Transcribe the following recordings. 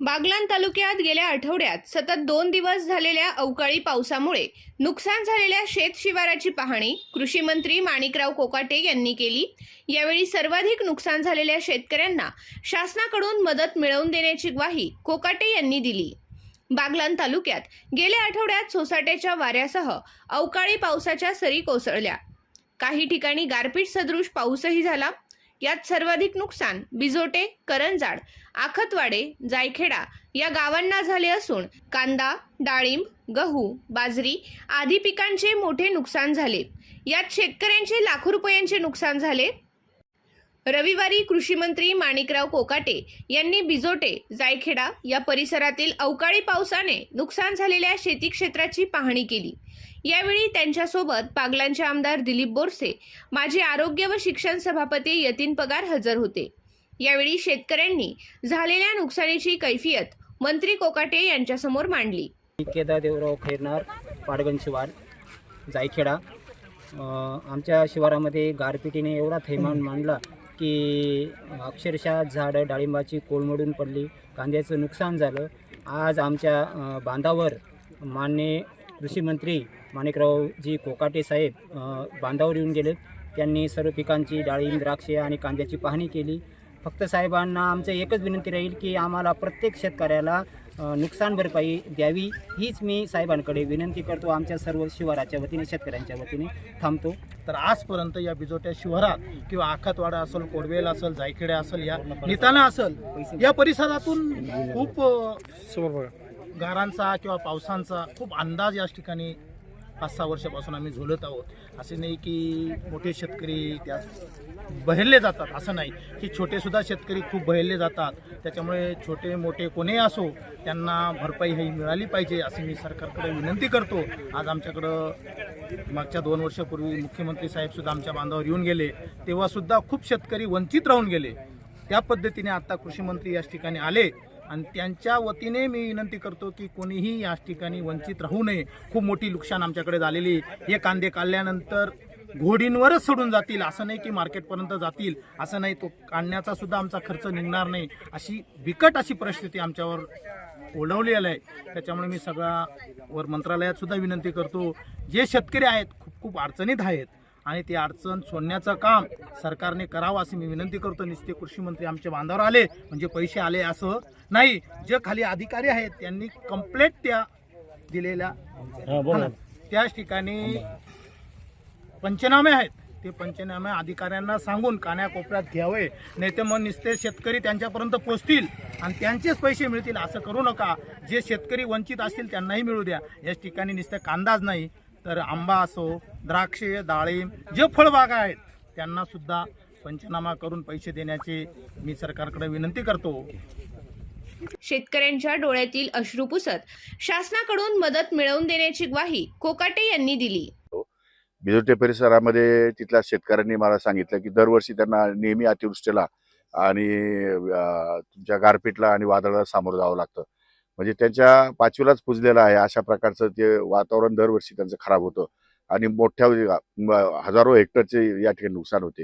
बागलाण तालुक्यात गेल्या आठवड्यात सतत दोन दिवस झालेल्या अवकाळी पावसामुळे नुकसान झालेल्या शेत शिवाराची पाहणी कृषी मंत्री माणिकराव कोकाटे यांनी केली. यावेळी सर्वाधिक नुकसान झालेल्या शेतकऱ्यांना शासनाकडून मदत मिळवून देण्याची ग्वाही कोकाटे यांनी दिली. बागलाण तालुक्यात गेल्या आठवड्यात सोसाट्याच्या वाऱ्यासह अवकाळी पावसाच्या सरी कोसळल्या. काही ठिकाणी गारपीट सदृश पाऊसही झाला. यात सर्वाधिक नुकसान बिजोटे करंजाड आखतवाडे जायखेडा या गावांना झाले असून कांदा डाळिंब गहू बाजरी आदी पिकांचे मोठे नुकसान झाले. यात शेतकऱ्यांचे लाखो रुपयांचे नुकसान झाले. रविवारी कृषी मंत्री माणिकराव कोकाटे यांनी बिजोटे जायखेडा या परिसरातील अवकाळी पावसाने नुकसान झालेल्या शेती क्षेत्राची पाहणी केली. यावेळी त्यांच्यासोबत पागलांचे आमदार दिलीप बोरसे माजी आरोग्य व शिक्षण सभापती यतीन पगार हजर होते. यावेळी शेतकऱ्यांनी झालेल्या नुकसानीची कैफियत मंत्री कोकाटे यांच्यासमोर मांडली. केदार देवराव खैरनार पाडगण शिवार जायखेडा. आमच्या शिवारामध्ये गारपिटीने एवढा थैमान मांडला की अक्षरशः झाडं डाळिंबाची कोलमडून पडली कांद्याचं नुकसान झालं. आज आमच्या बांधावर मान्य कृषीमंत्री माणिकरावजी कोकाटे साहेब बांधावर येऊन गेलेत. त्यांनी सर्व पिकांची डाळिंब द्राक्षे आणि कांद्याची पाहणी केली. फक्त साहेबांना आमचं एकच विनंती राहील की आम्हाला प्रत्येक शेतकऱ्याला नुकसान भरपाई द्यावी हीच मी साहेबांकडे विनंती करतो. आमच्या सर्व शिवाराच्या वतीने शेतकऱ्यांच्या वतीने थांबतो. तर आजपर्यंत या बिजोट्या शिवारात किंवा आखातवाडा असेल कोडवेल असेल जायखेडा असेल या निताना असेल या परिसरातून खूप गारांचा किंवा पावसांचा खूप अंदाज या ठिकाणी पाच सहा वर्षापासून आम्ही झोलत आहोत. असे नाही की मोठे शेतकरी त्या बहरले जातात असं नाही. की छोटेसुद्धा शेतकरी खूप बहरले जातात. त्याच्यामुळे छोटे मोठे कोणीही असो त्यांना भरपाई ही मिळाली पाहिजे असे मी सरकारकडे विनंती करतो. आज आमच्याकडं मागच्या दोन वर्षापूर्वी मुख्यमंत्री साहेबसुद्धा आमच्या बांधावर येऊन गेले. तेव्हासुद्धा खूप शेतकरी वंचित राहून गेले. त्या पद्धतीने आता कृषी मंत्री ठिकाणी आले. आणि त्यांच्या वतीने मी विनंती करतो की कोणीही याच ठिकाणी वंचित राहू नये. खूप मोठी नुकसान आमच्याकडे झालेली आहे. हे कांदे काढल्यानंतर घोडींवरच सोडून जातील. असं नाही की मार्केटपर्यंत जातील. असं नाही तो काढण्याचा सुद्धा आमचा खर्च निघणार नाही. अशी बिकट अशी परिस्थिती आमच्यावर ओढवलेलं आहे. त्याच्यामुळे मी सगळा वर मंत्रालयात सुद्धा विनंती करतो. जे शेतकरी आहेत खूप खूप अडचणीत आहेत. आणि ते अडचण सोडण्याचं काम सरकारने करावं अशी मी विनंती करतो. नुसते कृषी मंत्री आमच्या बांधावर आले म्हणजे पैसे आले असं नाही. जे खाली अधिकारी आहेत त्यांनी कंप्लेट त्या दिलेल्या त्याच ठिकाणी पंचनामे आहेत. ते पंचनामे अधिकाऱ्यांना सांगून कान्याकोपऱ्यात घ्यावे. नाही तर मग नुसते शेतकरी त्यांच्यापर्यंत पोचतील आणि त्यांचेच पैसे मिळतील असं करू नका. जे शेतकरी वंचित असतील त्यांनाही मिळू द्या. याच ठिकाणी नुसतं कांदाच नाही. तर आंबा असो द्राक्षे डाळिंब जे फळबागा आहेत त्यांना सुद्धा पंचनामा करून पैसे देण्याची मी सरकारकडे विनंती करतो. शेतकऱ्यांच्या डोळ्यातील अश्रू पुसत शासनाकडून मदत मिळवून देण्याची ग्वाही कोकाटे यांनी दिली. बिजोटे परिसरामध्ये तिथल्या शेतकऱ्यांनी मला सांगितलं की दरवर्षी त्यांना नेहमी अतिवृष्टीला आणि तुमच्या गारपीटला आणि वादळाला सामोरं जावं लागतं. म्हणजे त्यांच्या पाचवीलाच पुजलेलं आहे. अशा प्रकारचं ते वातावरण दरवर्षी त्यांचं खराब होतं. आणि मोठ्या हजारो हेक्टरचे या ठिकाणी नुकसान होते.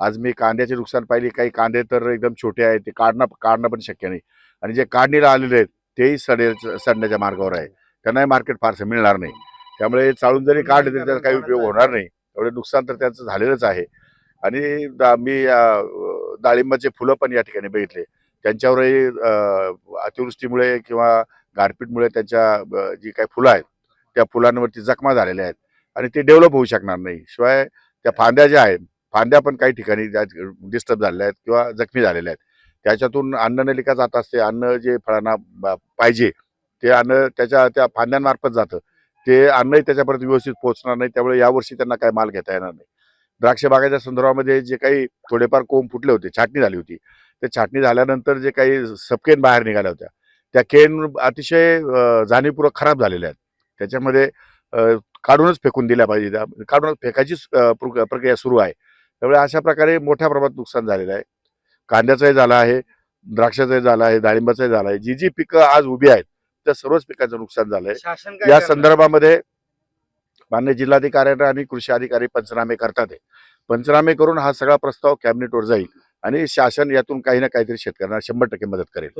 आज मी कांद्याचे नुकसान पाहिले. काही कांदे तर एकदम छोटे आहेत. ते काढणं काढणं पण शक्य नाही. आणि जे काढणीला आलेले आहेत तेही सडे सडण्याच्या मार्गावर आहे. त्यांनाही मार्केट फारसं मिळणार नाही. त्यामुळे चाळून जरी काढले तरी त्याचा काही उपयोग होणार नाही. एवढे नुकसान तर त्यांचं झालेलंच आहे. आणि दा- मी डाळिंबाचे फुलं पण या ठिकाणी बघितले. त्यांच्यावरही अतिवृष्टीमुळे किंवा गारपीटमुळे त्यांच्या जी काही फुलं आहेत त्या फुलांवरती जखमा झालेल्या आहेत आणि ते डेव्हलप होऊ शकणार नाही. शिवाय त्या फांद्या ज्या आहेत फांद्या पण काही ठिकाणी डिस्टर्ब झालेल्या आहेत किंवा जखमी झालेल्या आहेत. त्याच्यातून अन्ननलिका जात असते अन्न जे फळांना ब- पाहिजे ते अन्न त्याच्या त्या फांद्यांमार्फत जातं. ते अन्नही त्याच्यापर्यंत व्यवस्थित पोहोचणार नाही त्यामुळे यावर्षी त्यांना काय माल घेता येणार नाही. द्राक्ष बागाच्या संदर्भामध्ये जे काही थोडेफार कोंब फुटले होते छाटणी झाली होती ते छाटणी झाल्यानंतर जे काही सबकेन बाहेर निघाल्या होत्या. त्या केन अतिशय जाणीवपूर्वक खराब झालेल्या आहेत. त्याच्यामध्ये काढूनच फेकून दिल्या पाहिजे. त्या काढूनच प्रक- प्रक्रिया सुरू आहे. त्यामुळे अशा प्रकारे मोठ्या प्रमाणात नुकसान झालेलं आहे. कांद्याचंही झालं आहे द्राक्षाचंही झालं आहे डाळिंबाचंही झालं आहे. जी जी पिकं आज उभी आहेत त्या सर्वच पिकांचं नुकसान झालंय या संदर्भामध्ये मान्य जिल्हाधिकारी आणि कृषी अधिकारी पंचनामे करतात. पंचनामे करून हा सगळा प्रस्ताव कॅबिनेटवर जाईल. आणि शासन यातून काही ना काहीतरी शेतकऱ्यांना शंभर टक्के मदत करेल.